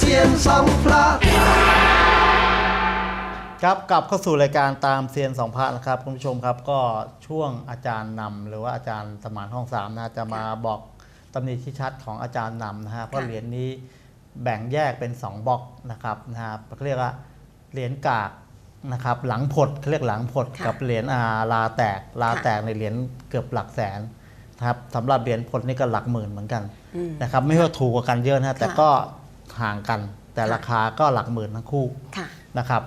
เซียนสองพระครับกลับเข้าสู่รายการตามเซียนสองพระนะครับคุณผู้ชมครับก็ช่วงอาจารย์นำหรือว่าอาจารย์สมานห้องสามนะจะมาบอกตำหนิที่ชัดของอาจารย์นำนะฮะเพราะเหรียญนี้แบ่งแยกเป็น 2บล็อกนะครับนะฮะเขาเรียกว่าเหรียญกากนะครับหลังผดเขาเรียกหลังผดกับเหรียญอาลาแตกลาแตกในเหรียญเกือบหลักแสนนะครับสำหรับเหรียญผดนี่ก็หลักหมื่นเหมือนกันนะครับไม่ว่าถูกกว่ากันเยอะนะแต่ก็ ห่างกัน แต่ค่ะราคาก็หลักหมื่นทั้งคู่ค่ะนะครับ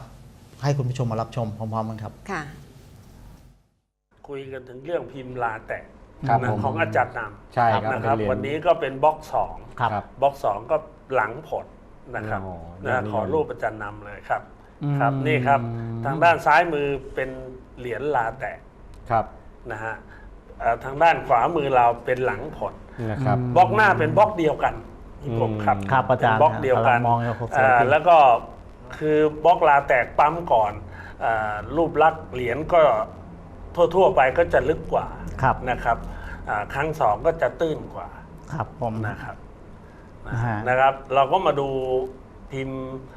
ให้คุณผู้ชมมารับชมพร้อมๆกันครับค่ะ คุยกันถึงเรื่องพิมพ์ลาแตกครับนะผมของอาจารย์นใช่ครับำนะครับเป็เหยญวันนี้ก็เป็นบล็อกสองครับครับบล็อกสองก็หลังผลนะครับโอ้โหนะนี่ขอรูปอาจารย์นำเลยครับอืมครับนี่ครับ ทางด้านซ้ายมือเป็นเหรียญลาแตกครับนะฮะเอ่อทางด้านขวามือเราเป็นหลังผลนี่นะครับบล็อกหน้าเป็นบล็อกเดียวกัน พี่กบครับครับอาจารย์เป็นบล็อกเดียวกันกำลังมองอยู่ครับอ่าแล้วก็คือบล็อกลาแตกปั๊มก่อนอารูปลักษณ์เหรียญก็ทั่วๆไปก็จะลึกกว่าครับนะครับอ่าครั้งสองก็จะตื้นกว่า ครับผมนะครับนะฮะนะครับ เราก็มาดูพิมพ์เอ่อ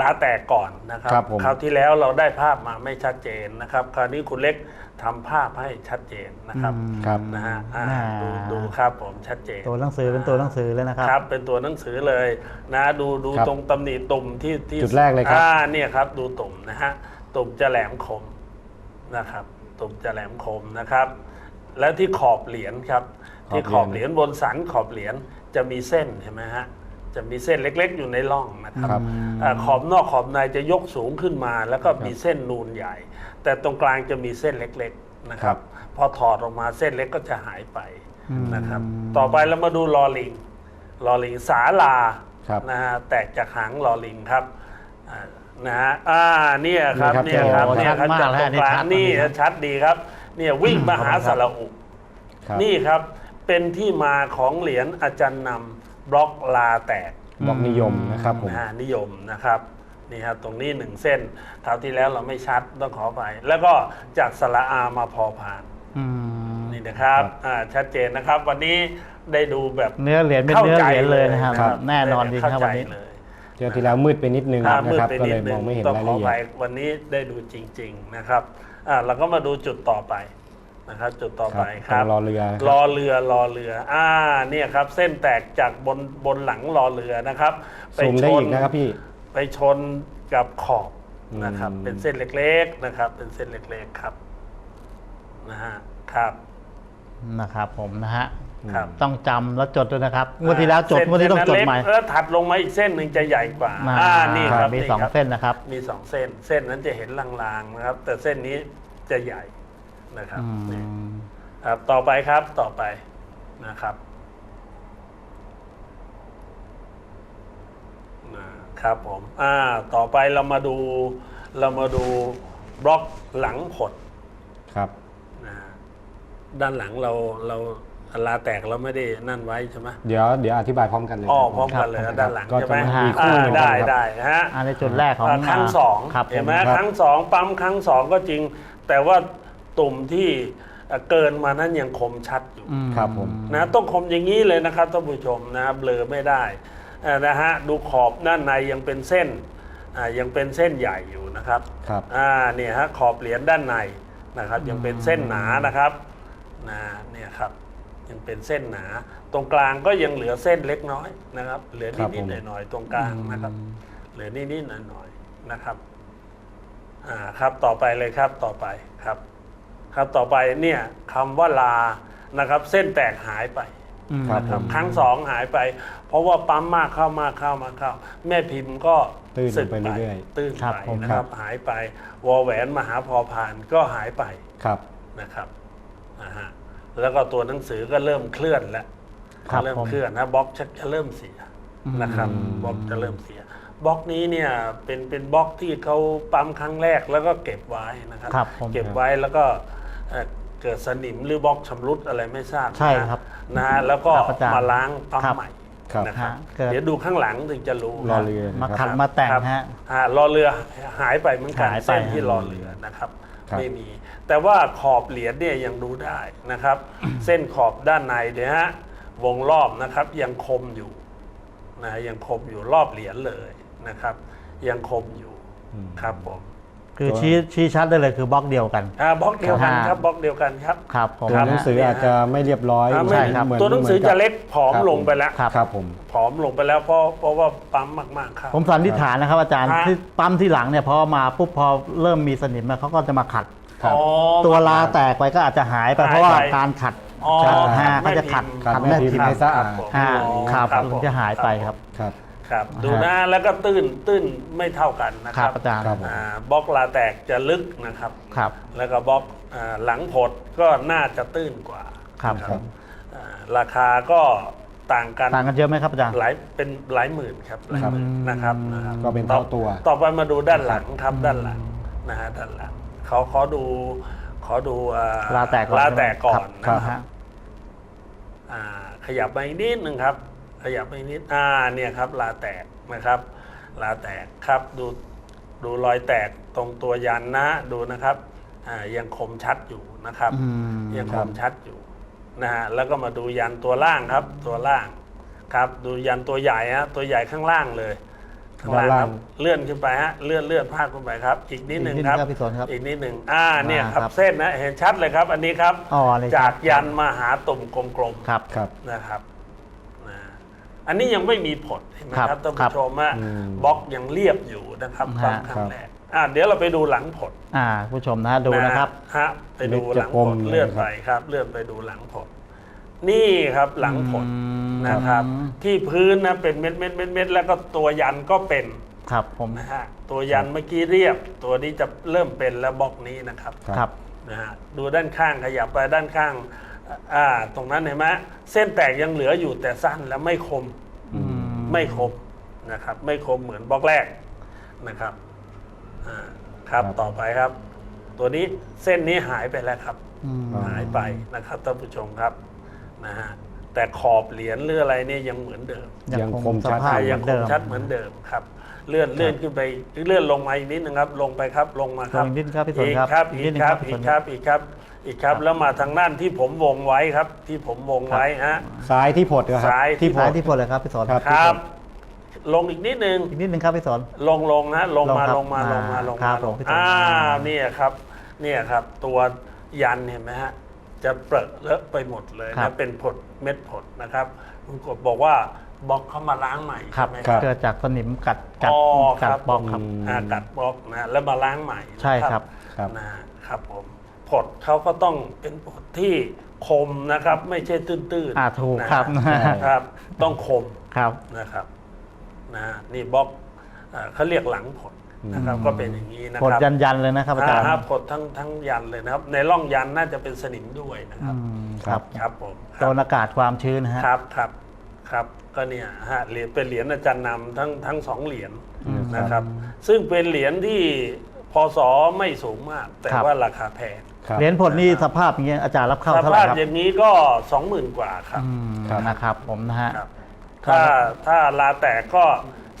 ลาแตกก่อนนะครับครับผม คราวที่แล้วเราได้ภาพมาไม่ชัดเจนนะครับ คราวนี้คุณเล็กทำภาพให้ชัดเจนนะครับอืมครับ นะฮะอ่าอ่า ดูดูครับผมชัดเจนตัวหนังสือเป็นตัวหนังสือเลยนะครับ ครับเป็นตัวหนังสือเลยนะดูดูครับตรงตำหนิตุ่มที่ที่จุดแรกเลยครับ อ่าเนี่ยครับดูตุ่มนะฮะตุ่มจะแหลมคมนะครับ ตุ่มจะแหลมคมนะครับ แล้วที่ขอบเหรียญครับ ที่ขอบเหรียญบนสันขอบเหรียญจะมีเส้นเห็นไหมฮะ จะมีเส้นเล็ก ๆ อยู่ในร่องนะครับครับอาขอบนอกขอบในจะยกสูงขึ้นมา แล้วก็มีเส้นนูนใหญ่ แต่ตรงกลางจะมีเส้นเล็กๆนะคครัรับบพอถอดออกมาเส้นเล็กก็จะหายไปอืมนะครับ ต่อไปเรามาดูลอลิงลอลิงสาลาครับนะฮะแตกจากหางลอลิงครับอ่านะฮะอ่าเนี่ยครับนี่เนี่ยคครัรับบเนี่ยครับชัดมากจากตรงกลางแล้วอันนี้นี่ชัดชัดดีครับ เนี่ยวิ่งมาหาขอบคุณครับสระอุครับนี่ครับเป็นที่มาของเหรียญอาจารย์นำ บล็อกลาแตกบล็อกนิยมนะครับผมนะฮะนิยมนะครับนี่ครับตรงนี้หนึ่งเส้นคราวที่แล้วเราไม่ชัดต้องขอไป แล้วก็จากสระอามาพอพานอืมนี่นะครับครับอ่าชัดเจนนะครับ วันนี้ได้ดูแบบเนื้อเหรียญเป็นข้าเนื้อใจเหรียญเลยนะครับครับแน่นอนจริงครับเข้าวันใจนี้เลยเที่ยวที่แล้วมืดไปนิดนึงอ่านะมืดครับไปก็นิเลดยนึมองงไม่เห็นต้องรายขอละเอีไปยดวันนี้ได้ดูจริง ๆนะครับอ่าเราก็มาดูจุดต่อไป นะครับ จุดต่อไปคครัรับบรอเรือนะครรับอเรือรอเรือ อ่าเนี่ยครับ เส้นแตกจากบนบนหลังรอเรือนะครับไปซูมชได้นอีกนะครับพี่ ไปชนกับขอบนะครับ อืม เป็นเส้นเล็กๆนะครับ เป็นเส้นเล็กๆครับนะฮะครับนะครับผมนะฮะ ครับ ต้องจำแล้วจดด้วยนะครับงวดที่แล้วจดเส้นงวดที่ต้องจดเล็กใหม่แล้วถัดลงมาอีกเส้นหนึ่งจะใหญ่กว่า อ่าอ่านี่ครับมีนี่สองครับเส้นนะครับ มีสองเส้น เส้นนั้นจะเห็นลางๆนะครับ แต่เส้นนี้จะใหญ่ นะครับอืนี่มครับต่อไปครับต่อไปนะครับนะครับผมอ่าต่อไปเรามาดูเรามาดูบล็อกหลังผดครับนะฮะด้านหลังเราเราลาแตกเราไม่ได้นั่นไว้ใช่ไหมเดี๋ยวเดี๋ยวอธิบายพร้อมกันเลยอ๋อครับพร้อมกันเลยครับด้านหลังก็ใช่ไหมจะมีอ่าคู่หนึ่งได้ครับได้ฮะอันในจุดแรกของอ่าครั้งสองครับเห็นไหมผมครั้งสองปั๊มครั้งสองก็จริง แต่ว่า ตุ่มที่เอ่อเกินมานั้นยังคมชัดอยู่อืครับผม นะต้องคมอย่างนี้เลยนะครับท่านผู้ชมนะเบลอไม่ได้เอ่อนะฮะดูขอบด้านในยังเป็นเส้นอ่ายังเป็นเส้นใหญ่อยู่นะครับครับอ่าเนี่ยฮะขอบเหรียญด้านในนะครับยังเป็นเส้นหนานะครับนะเนี่ยครับยังเป็นเส้นหนา ตรงกลางก็ยังเหลือเส้นเล็กน้อยนะครับเหลือครับนิดผมๆหน่อยๆตรงกลางนะครับ เหลือนิดๆหน่อยๆนะครับอ่าครับต่อไปเลยครับต่อไปครับ ครับต่อไปเนี่ยคำว่าลานะครับ เส้นแตกหายไปอืมครับนะผม ครั้งสองหายไป เพราะว่าปั๊มมากเข้ามากเข้ามากเข้า แม่พิมพ์ก็ตื้นสึกไปเรื่อยตื้นครับไปผม นะครับ หายไป วอแหวนมหาพอพานก็หายไปครับ นะครับนะฮะแล้วก็ตัวหนังสือก็เริ่มเคลื่อนแล้วครับเริ่มผม เคลื่อนนะบล็อกชักจะเริ่มเสียนะครับอืมบล็อกจะเริ่มเสียบล็อกนี้เนี่ยเป็นเป็นบล็อกที่เขาปั๊มครั้งแรกแล้วก็เก็บไว้นะครับ ครับผม เก็บไว้แล้วก็ เอ่อเกิดสนิมหรือบล็อกชำรุดอะไรไม่ทราบนะใช่ครับนะฮะแล้วก็ครับอาจารย์ มาล้างปั๊มครับ ใหม่ครับ นะครับฮะเกิด เดี๋ยวดูข้างหลังถึงจะรู้ รอเรือ มานะคขัรับดมาแต่งครับฮะ อ่ารอเรือหายไปเหมือนกันหายไปเส้นที่รอเรือนะครับ ครับ ไม่มี แต่ว่าขอบเหรียญเนี่ยยังดูได้นะครับ เส้นขอบด้านในเนี่ยฮะวงรอบนะครับยังคมอยู่นะยังคมอยู่รอบเหรียญเลยนะครับ ยังคมอยู่อืมครับผม คือชี้ชี้ชัดได้เลยคือบล็อกเดียวกัน อ่าบล็อกเดียวกันครับครับบล็อกเดียวกันครับ ครับผม ตัวครับหนังสืออาจจะไม่เรียบร้อยอ่าเหมืไม่อนครับเหมือนตัวหนังสือมืนจะกับเล็กผอมครับลงไปแล้วครับครับผมผอมลงไปแล้วเพราะเพราะว่าปั๊มมากๆครับผมสันนิษฐานนะครับอาจารย์ฮะที่ปั๊มที่หลังเนี่ยพอมาปุ๊บพอเริ่มมีสนิมอะเขาก็จะมาขัดครับอ๋อตัวลาแตกไปก็อาจจะหายไปหายไปเพราะว่าการขัดอ๋อขัดขัฮะดเขาจะขัดแม่พิมพ์ขัดขัดแม่แม่พิพิมมพ์พ์ให้สะอาดผมฮะอ๋อครับผมมันจะหายไปครับ ครับครับดูนะแล้วก็ตื้นตื้นไม่เท่ากันนะคครัรับบอาจารย์ ครับ อ่าบล็อกลาแตกจะลึกนะครับ ครับแล้วก็บล็อกอ่าหลังผดก็น่าจะตื้นกว่าครับนะอ่าราคาก็ต่างกันต่างกันเยอะไหมครับอาจารย์ หลายเป็นหลายหมื่นครับหลายหมื่นนะครับนะครับก็เป็นเท่าตัว ต่อไปมาดูด้านหลังครับด้านหลังนะฮะด้านหลังเขาขอดูขอดูอ่ลาแตกก่อนลาแตกก่อนครันะบคครัรับ บ อ่าขยับไปอีกนิดหนึ่งครับ ขยับไปอีกนิดอ่าเนี่ยครับลาแตกนะครับลาแตกครับดูดูรอยแตกตรงตัวยันนะดูนะครับอ่ายังคมชัดอยู่นะครับ อืมยังคครับมชัดอยู่นะฮะแล้วก็มาดูยันตัวล่างครับ ตัวล่างครับดูยันตัวใหญ่ฮะตัวใหญ่ข้างล่างเลยข้างล่างคด้านล่างรับเลื่อนขึ้นไปฮะเลื่อนเลื่อนพาดขึ้นไปครับ อีกนิดหนึ่งอีกนิดครับนึงครับ พี่สนครับ อีกนิดหนึ่งอ่าเนี่ยอ่าครับ ครับ เส้นนะเห็นชัดเลยครับ อันนี้ครับ อ๋อเลยครับจากยันมาหาตุ่มกลมๆครับครับนะครับนะ อันนี้ยังไม่มีผลเห็นไหมครับครับท่านครัผู้บชมว่าอืมบล็อกยังเรียบอยู่นะครับฮะปั๊มครั้งแรกอะเดี๋ยวเราไปดูหลังผลอ่า ผู้ชมนะดูนะครับฮะไปดูหลังผลเม็ดจะกลมเลื่อนเลยครับไปครับ เลื่อนไปดูหลังผลนี่ครับหลังผลอืมนะครับ ที่พื้นนะเป็นเม็ดเม็ดเม็ดเม็ดแล้วก็ตัวยันก็เป็นครับผมนะฮะตัวยันเมื่อกี้เรียบ ตัวนี้จะเริ่มเป็นแล้วบล็อกนี้นะครับครับนะฮะดูด้านข้างขยับไปด้านข้าง อ่าตรงนั้นเห็นไหมเส้นแตกยังเหลืออยู่แต่สั้นและไม่คมอืมไม่คมนะครับ ไม่คมเหมือนบล็อกแรกนะครับอ่าครับครับต่อไปครับ ตัวนี้เส้นนี้หายไปแล้วครับอืมหายไปนะครับท่านผู้ชมครับนะฮะแต่ขอบเหรียญหรืออะไรเนี่ยยังเหมือนเดิมยังคมสชัดภาพอ่าเหมืยัองนคเดิมมชัดเหมือนเดิมครับ เลื่อนเลื่อนขึ้นไปเลื่อนลงมาอีกนิดนึงครับ ลงไปครับลงมาครับลงอีกนิดครับพี่สนอีกครับครับอีอีกนิดกนึงคครัรับบพี่อีสกนครับอีกครับ อีกครับแล้วมาทางด้านที่ผมวงไว้ครับ ที่ผมวงไว้ฮะ ซ้ายที่ผดนะครับ ซ้าย ที่ท้ายที่พลเลยครับพี่สนครับ ครับ ลงอีกนิดนึง อีกนิดนึงครับพี่สนลงลงฮะลงมาลลงงครัมาบลงมาอ่าลงครัมาบลผมงพี่สนอ่าอ่าเนี่ยครับ เนี่ยครับ ตัวยันเห็นไหมฮะ จะเปรอะเลอะไปหมดเลยครันะบ เป็นผดเม็ดผดนะครับคุณกบบอกว่าบล็อกเขามาล้างใหม่ครับใช่ไหมครับเกิดจากสนิมกัดกัดอ๋อกัดครับบล็อกครับ อืม อ่ากัดบล็อกนะแล้วมาล้างใหม่นะใช่ครับ ครับ นะครับผม ผดเขาก็ต้องเป็นผดที่คมนะครับ ไม่ใช่ตื้นๆอ่าถูกนะครับครับ ต้องคมครับ นะครับนะฮะนี่บล็อกอ่าเขาเรียกหลังผดนะครับอืมก็เป็นอย่างนี้นะกดครับยันยันๆเลยนะครับอาจารย์อ่ผดทั้งทั้งยันเลยนะครับ ในร่องยันน่าจะเป็นสนิมด้วยนะคอืรับ มครับครับผมคโดรับ นอากาศความชื้นนะฮะ ครับครับครับก็เนี่ยฮะเหรียญเป็นเหรียญอาจารย์นำทั้งทั้งสองเหรียญอืมนะครับ ซึ่งเป็นเหรียญที่พศไม่สูงมาก แต่ครับ ว่าราคาแพงครับ เหรียญผลนี่สภาพอย่างเงี้ยอาจารย์รับเข้าสเท่าไหร่ภาพครับอย่างนี้ก็สองหมื่นกว่าครับ อืมครับ นะครับผมนะฮะ ครับครับถ้าถ้าลาแตกก็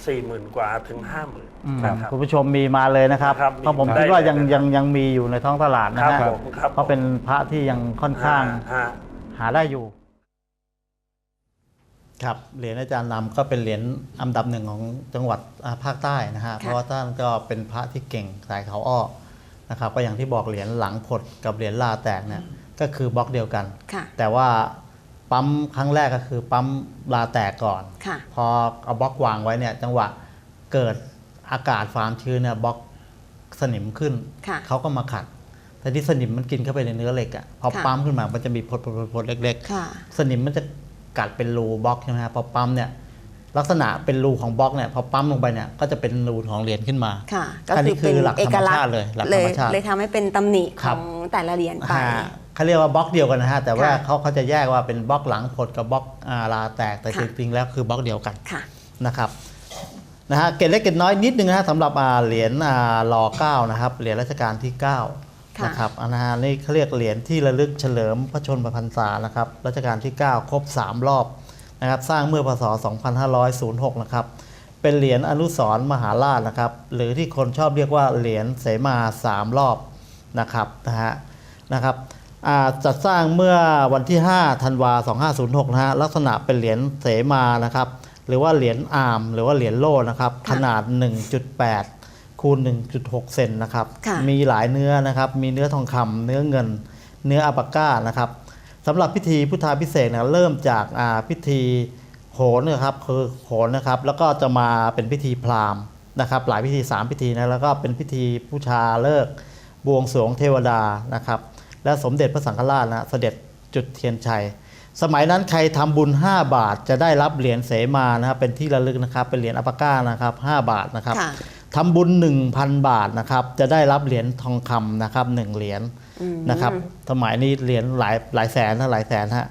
สี่หมื่นกว่าถึงห้าหมื่นอืมนะครับ คุณผู้ชมมีมาเลยนะครับครับเพราะผมมีคิดว่ายังได้เลยยังยังมีอยู่ในท้องตลาดนะครัฮะบผมครับ เพราะเป็นพระที่ยังค่อนข้าง ฮะ หาได้อยู่ ครับเหรียญอาจารย์นำก็เป็นเหรียญอันดับหนึ่งของจังหวัดอ่าภาคใต้นะฮะเพราะว่าท่านก็เป็นพระที่เก่งสายเขาอ้อ นะครับก็อย่างที่บอกเหรียญหลังผดกับเหรียญลาแตกเนี่ยก็คือบล็อกเดียวกันค่ะแต่ว่าปั๊มครั้งแรกก็คือปั๊มลาแตกก่อนค่ะพอเอาบล็อกวางไว้เนี่ยจังหวะเกิดอากาศความชื้นเนี่ยบล็อกสนิมขึ้นค่ะเขาก็มาขัดแต่ที่สนิมมันกินเข้าไปในเนื้อเหล็กอะ่ะพอค่ะปั๊มขึ้นมามันจะมีพดพดพดพดเล็กค่ะๆสนิมมันจะกัดเป็นรูบล็อกใช่ไหมครับพอปั๊มเนี่ย ลักษณะเป็นรูของบล็อกเนี่ยพอปั๊มลงไปเนี่ยก็จะเป็นรูของเหรียญขึ้นมาค่ะก็อันนี้คือเป็นคือหลักเอกลักษธรรมชาติณ์เลยหลักเลธรยรมชาติเลยทำให้เป็นตำหนิคขรัอบงแต่ละเหรียญไปอ่าเขาเรียกว่าบล็อกเดียวกันนะฮะแต่ว่าค่ะเขาเขาจะแยกว่าเป็นบล็อกหลังผดกับบล็อกอ่าลาแตกแต่ค่ะจริงๆแล้วคือบล็อกเดียวกันค่ะนะครับนะฮะเกตเล็กเกตน้อยนิดนึงนะฮะสำหรับอ่าเหรียญอ่ารอเก้านะครับเหรียญรัชกาลที่9ค่ะนะครับอันนะฮะนี่เขาเรียกเหรียญที่ระลึกเฉลิมพระชนมพรรษานะครับรัชกาลที่ 9 ครบ 3 รอบ นะครับสร้างเมื่อพศ 2506 นะครับ เป็นเหรียญอนุสรณ์มหาราชนะครับ หรือที่คนชอบเรียกว่าเหรียญเสมา 3 รอบนะครับนะฮะนะครับอ่าจัดสร้างเมื่อวันที่ 5 ธันวา 2506 นะฮะลักษณะเป็นเหรียญเสมานะครับหรือว่าเหรียญอาร์มหรือว่าเหรียญโล่นะครับ ขนาด 1.8 คูณ 1.6 เซนนะครับค่ะมีหลายเนื้อนะครับ มีเนื้อทองคำเนื้อเงิน เนื้ออัปาก้านะครับ สำหรับพิธีพุทธาพิเศษกนะเริ่มจากอ่าพิธีโหนนะครับคือโหนนะครับ แล้วก็จะมาเป็นพิธีพราหมณ์นะครับ หลายพิธี 3 พิธีนะแล้วก็เป็นพิธีผู้ชาเลิกษ์บวงสรวงเทวดานะครับ และสมเด็จพระสังฆราชนะเสด็จจุดเทียนชัย สมัยนั้นใครทำบุญ 5 บาทจะได้รับเหรียญเสมานะครับเป็นที่ระลึกนะครับเป็นเหรียญอัปาก้านะครับ5บาทนะครับค่ะทำบุญ 1,000 บาทนะครับจะได้รับเหรียญทองคำนะครับหนึ่งเหรียญ นะครับสมัยนี้เหรียญหลายหลายแสนนะหลายแสนฮะ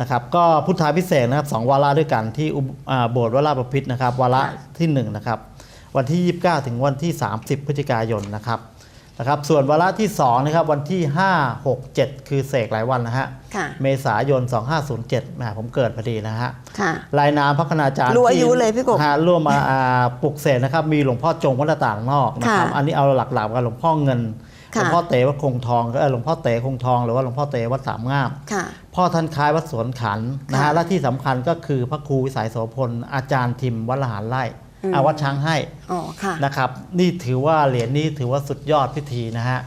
นะครับก็พุทธาพิเศษกนะครับสองวาระด้วยกันที่อุบอ่าโบสถ์วราประพิษนะครับวาระที่1นะครับวันที่ 29 ถึงวันที่ 30 พฤศจิกายนนะครับนะครับส่วนวาระที่2นะครับวันที่ 5 6 7 คือเสกหลายวันนะฮะค่ะเมษายน 2507แหมผมเกิดพอดีนะฮะค่ะลายนามพระคณาจารย์รู้อายุที่เลยพี่กบฮะร่วมมาอ่าปลุกเสกนะครับมีหลวงพ่อจงวัดหน้าต่างนอกนะครับค่ะอันนี้เอาหลักๆกับหลวงพ่อเงิน หลค่ะวงพ่อเตวัดคงทองก็เออหลวงพ่อเตคงทองหรือว่าหลวงพ่อเตวัดสามงามค่ะพ่อท่านคล้ายวัดสวนขันนะฮะค่ะและที่สำคัญก็คือพระครูวิสัยโสพลอาจารย์ทิมวัดละหารไร่อืมอาวัดช้างให้อ๋อค่ะนะครับ นี่ถือว่าเหรียญนี้ถือว่าสุดยอดพิธีนะฮะ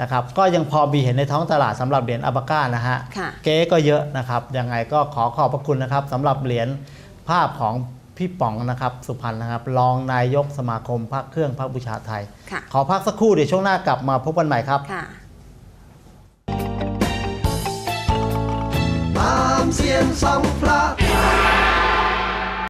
นะครับก็ยังพอมีเห็นในท้องตลาดสำหรับเหรียญอัปาก้านะฮะค่ะเก๊ก็เยอะนะครับยังไงก็ขอขอบพระคุณนะครับสำหรับเหรียญภาพของ พี่ป๋องนะครับสุพรรณนะครับรองนายกสมาคมพระเครื่องพระบูชาไทย ค่ะ ขอพักสักครู่เดี๋ยวช่วงหน้ากลับมาพบกันใหม่ครับ ค่ะ ตามเสียงสัมพระ